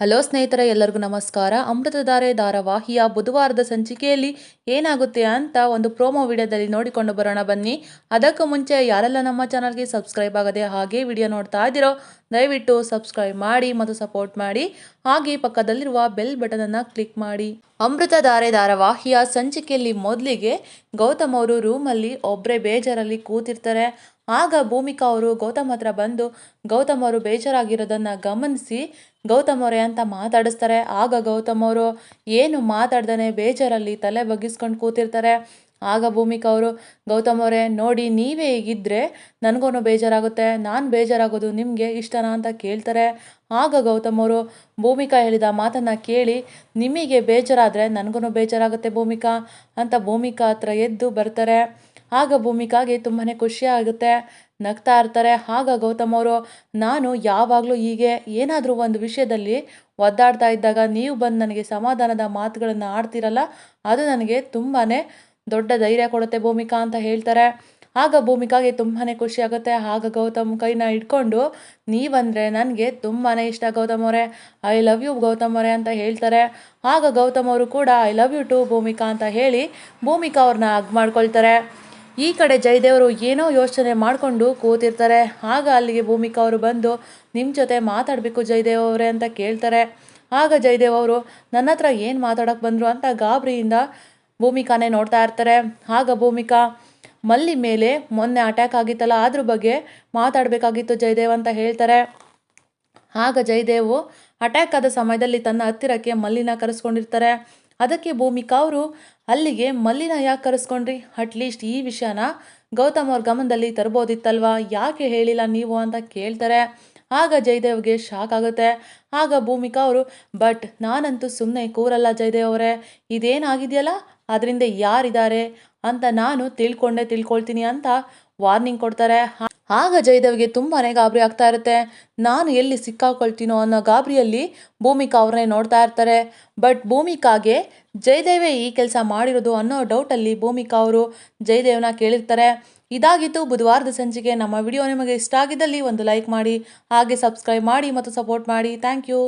Hello ಸ್ನೇಹಿತರೆ, ಎಲ್ಲರಿಗೂ ನಮಸ್ಕಾರ. ಅಮೃತಧಾರೆ ಧಾರಾವಾಹಿಯ ಬುಧವಾರದ ಸಂಚಿಕೆಯಲ್ಲಿ ಏನಾಗುತ್ತೆ ಅಂತ ಒಂದು ಪ್ರೋಮೋ ವಿಡಿಯೋದಲ್ಲಿ ನೋಡಿಕೊಂಡು ಬರೋಣ ಬನ್ನಿ. ಅದಕ್ಕೂ ಮುಂಚೆ ಯಾರೆಲ್ಲ ನಮ್ಮ ಚಾನಲ್ಗೆ ಸಬ್ಸ್ಕ್ರೈಬ್ ಆಗದೆ ಹಾಗೆ ವಿಡಿಯೋ ನೋಡ್ತಾ ಇದ್ದೀರೋ, ದಯವಿಟ್ಟು ಸಬ್ಸ್ಕ್ರೈಬ್ ಮಾಡಿ ಮತ್ತು ಸಪೋರ್ಟ್ ಮಾಡಿ. ಹಾಗೆ ಪಕ್ಕದಲ್ಲಿರುವ ಬೆಲ್ ಬಟನನ್ನು ಕ್ಲಿಕ್ ಮಾಡಿ. ಅಮೃತಧಾರೆ ಧಾರಾವಾಹಿಯ ಸಂಚಿಕೆಯಲ್ಲಿ ಮೊದಲಿಗೆ ಗೌತಮ್ ಅವರು ರೂಮಲ್ಲಿ ಒಬ್ಬರೇ ಬೇಜಾರಲ್ಲಿ ಕೂತಿರ್ತಾರೆ. ಆಗ ಭೂಮಿಕಾ ಅವರು ಗೌತಮ್ ಹತ್ರ ಬಂದು, ಗೌತಮ್ ಅವರು ಬೇಜಾರಾಗಿರೋದನ್ನು ಗಮನಿಸಿ ಗೌತಮ್ ಅವರೇ ಅಂತ ಮಾತಾಡಿಸ್ತಾರೆ. ಆಗ ಗೌತಮ್ ಅವರು ಏನು ಮಾತಾಡ್ದೇ ಬೇಜಾರಲ್ಲಿ ತಲೆ ಬಗ್ಗಿಸ್ಕೊಂಡು ಕೂತಿರ್ತಾರೆ. ಆಗ ಭೂಮಿಕಾ ಅವರು, ಗೌತಮ್ ಅವರೇ, ನೋಡಿ, ನೀವೇ ಹೀಗಿದ್ರೆ ನನಗೂ ಬೇಜಾರಾಗುತ್ತೆ. ನಾನು ಬೇಜಾರಾಗೋದು ನಿಮಗೆ ಇಷ್ಟನಾ ಅಂತ ಕೇಳ್ತಾರೆ. ಆಗ ಗೌತಮ್ ಅವರು, ಭೂಮಿಕಾ ಹೇಳಿದ ಮಾತನ್ನು ಕೇಳಿ ನಿಮಗೆ ಬೇಜಾರಾದರೆ ನನಗೂ ಬೇಜಾರಾಗುತ್ತೆ ಭೂಮಿಕಾ ಅಂತ ಭೂಮಿಕಾ ಹತ್ರ ಎದ್ದು ಬರ್ತಾರೆ. ಆಗ ಭೂಮಿಕಾಗೆ ತುಂಬಾ ಖುಷಿ ಆಗುತ್ತೆ. ನಗ್ತಾ ಇರ್ತಾರೆ. ಆಗ ಗೌತಮ್ ಅವರು, ನಾನು ಯಾವಾಗಲೂ ಹೀಗೆ ಏನಾದರೂ ಒಂದು ವಿಷಯದಲ್ಲಿ ಒದ್ದಾಡ್ತಾ ಇದ್ದಾಗ ನೀವು ಬಂದು ನನಗೆ ಸಮಾಧಾನದ ಮಾತುಗಳನ್ನು ಆಡ್ತೀರಲ್ಲ, ಅದು ನನಗೆ ತುಂಬಾ ದೊಡ್ಡ ಧೈರ್ಯ ಕೊಡುತ್ತೆ ಭೂಮಿಕಾ ಅಂತ ಹೇಳ್ತಾರೆ. ಆಗ ಭೂಮಿಕಾಗೆ ತುಂಬಾ ಖುಷಿ ಆಗುತ್ತೆ. ಆಗ ಗೌತಮ್ ಕೈನ ಇಟ್ಕೊಂಡು ನೀವಂದರೆ ನನಗೆ ತುಂಬಾ ಇಷ್ಟ ಗೌತಮ್ ಅವರೇ. ಐ ಲವ್ ಯು ಗೌತಮ್ ಅವರೇ ಅಂತ ಹೇಳ್ತಾರೆ. ಆಗ ಗೌತಮ್ ಅವರು ಕೂಡ, I love you too Bhoomika ಅಂತ ಹೇಳಿ ಭೂಮಿಕಾ ಅವ್ರನ್ನ ಹಗ್ ಮಾಡ್ಕೊಳ್ತಾರೆ. ಈ ಕಡೆ ಜಯದೇವರು ಏನೋ ಯೋಚನೆ ಮಾಡಿಕೊಂಡು ಕೂತಿರ್ತಾರೆ. ಆಗ ಅಲ್ಲಿಗೆ ಭೂಮಿಕಾ ಅವರು ಬಂದು ನಿಮ್ಮ ಜೊತೆ ಮಾತಾಡಬೇಕು ಜಯದೇವ್ ಅವರೇ ಅಂತ ಕೇಳ್ತಾರೆ. ಆಗ ಜಯದೇವ್ ಅವರು, ನನ್ನ ಹತ್ರ ಏನು ಮಾತಾಡೋಕೆ ಬಂದರು ಅಂತ ಗಾಬರಿಯಿಂದ ಭೂಮಿಕಾನೇ ನೋಡ್ತಾ ಇರ್ತಾರೆ. ಆಗ ಭೂಮಿಕಾ, ಮಲ್ಲಿ ಮೇಲೆ ಮೊನ್ನೆ ಅಟ್ಯಾಕ್ ಆಗಿತ್ತಲ್ಲ, ಅದ್ರ ಬಗ್ಗೆ ಮಾತಾಡಬೇಕಾಗಿತ್ತು ಜಯದೇವ್ ಅಂತ ಹೇಳ್ತಾರೆ. ಆಗ ಜಯದೇವು ಅಟ್ಯಾಕ್ ಆದ ಸಮಯದಲ್ಲಿ ತನ್ನ ಹತ್ತಿರಕ್ಕೆ ಮಲ್ಲಿನ ಕರೆಸ್ಕೊಂಡಿರ್ತಾರೆ. ಅದಕ್ಕೆ ಭೂಮಿಕಾ ಅವರು, ಅಲ್ಲಿಗೆ ಮಲ್ಲಿನ ಯಾಕೆ ಕರೆಸ್ಕೊಂಡ್ರಿ, ಅಟ್ಲೀಸ್ಟ್ ಈ ವಿಷಯನ ಗೌತಮ್ ಅವ್ರ ಗಮನದಲ್ಲಿ ತರ್ಬೋದಿತ್ತಲ್ವಾ? ಯಾಕೆ ಹೇಳಿಲ್ಲ ನೀವು ಅಂತ ಕೇಳ್ತಾರೆ. ಆಗ ಜಯದೇವ್ಗೆ ಶಾಕ್ ಆಗುತ್ತೆ. ಆಗ ಭೂಮಿಕಾ ಅವರು, ಬಟ್ ನಾನಂತೂ ಸುಮ್ಮನೆ ಕೂರಲ್ಲ ಜಯದೇವ್ ಅವರೇ. ಇದೇನಾಗಿದೆಯಲ್ಲ? ಅದರಿಂದ ಯಾರಿದ್ದಾರೆ? ಅಂತ ನಾನು ತಿಳ್ಕೊಂಡೆ ತಿಳ್ಕೊಳ್ತೀನಿ ಅಂತ ವಾರ್ನಿಂಗ್ ಕೊಡ್ತಾರೆ. ಆಗ ಜಯದೇವ್ಗೆ ತುಂಬಾ ಗಾಬರಿ ಆಗ್ತಾ ಇರುತ್ತೆ. ನಾನು ಎಲ್ಲಿ ಸಿಕ್ಕಾಕೊಳ್ತೀನೋ ಅನ್ನೋ ಗಾಬರಿಯಲ್ಲಿ ಭೂಮಿಕಾ ಅವ್ರನ್ನೇ ನೋಡ್ತಾ ಇರ್ತಾರೆ. ಬಟ್ ಭೂಮಿಕಾಗೆ ಜಯದೇವೇ ಈ ಕೆಲಸ ಮಾಡಿರೋದು ಅನ್ನೋ ಡೌಟಲ್ಲಿ ಭೂಮಿಕಾ ಅವರು ಜಯದೇವ್ನ ಕೇಳಿರ್ತಾರೆ. ಇದಾಗಿತ್ತು. ಬುಧವಾರದ ಸಂಜೆಗೆ ನಮ್ಮ ವಿಡಿಯೋ ನಿಮಗೆ ಇಷ್ಟ ಆಗಿದ್ದಲ್ಲಿ ಒಂದು ಲೈಕ್ ಮಾಡಿ, ಹಾಗೆ ಸಬ್ಸ್ಕ್ರೈಬ್ ಮಾಡಿ ಮತ್ತು ಸಪೋರ್ಟ್ ಮಾಡಿ. Thank you.